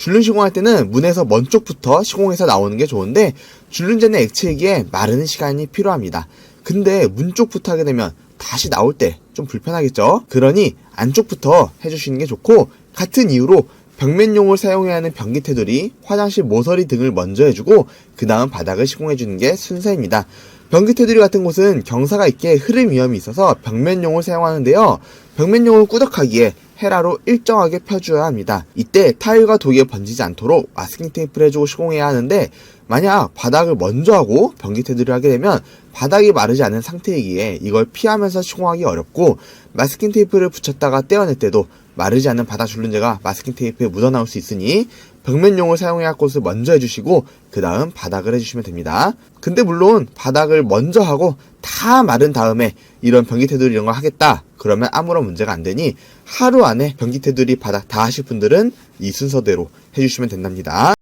줄눈 시공할 때는 문에서 먼 쪽부터 시공해서 나오는 게 좋은데 줄눈제는 액체이기에 마르는 시간이 필요합니다. 근데 문 쪽부터 하게 되면 다시 나올 때 좀 불편하겠죠? 그러니 안쪽부터 해주시는 게 좋고 같은 이유로 벽면용을 사용해야 하는 변기 테두리, 화장실 모서리 등을 먼저 해주고 그 다음 바닥을 시공해주는 게 순서입니다. 변기 테두리 같은 곳은 경사가 있게 흐름 위험이 있어서 벽면용을 사용하는데요. 벽면용을 꾸덕하기에 헤라로 일정하게 펴줘야 합니다. 이때 타일과 독이 번지지 않도록 마스킹 테이프를 해주고 시공해야 하는데 만약 바닥을 먼저 하고 변기 테두리를 하게 되면 바닥이 마르지 않은 상태이기에 이걸 피하면서 시공하기 어렵고 마스킹 테이프를 붙였다가 떼어낼 때도 마르지 않는 바닥 줄눈제가 마스킹 테이프에 묻어나올 수 있으니 벽면용을 사용해야 할 곳을 먼저 해주시고 그 다음 바닥을 해주시면 됩니다. 근데 물론 바닥을 먼저 하고 다 마른 다음에 이런 변기 테두리 이런 걸 하겠다 그러면 아무런 문제가 안 되니 하루 안에 변기 테두리 바닥 다 하실 분들은 이 순서대로 해주시면 된답니다.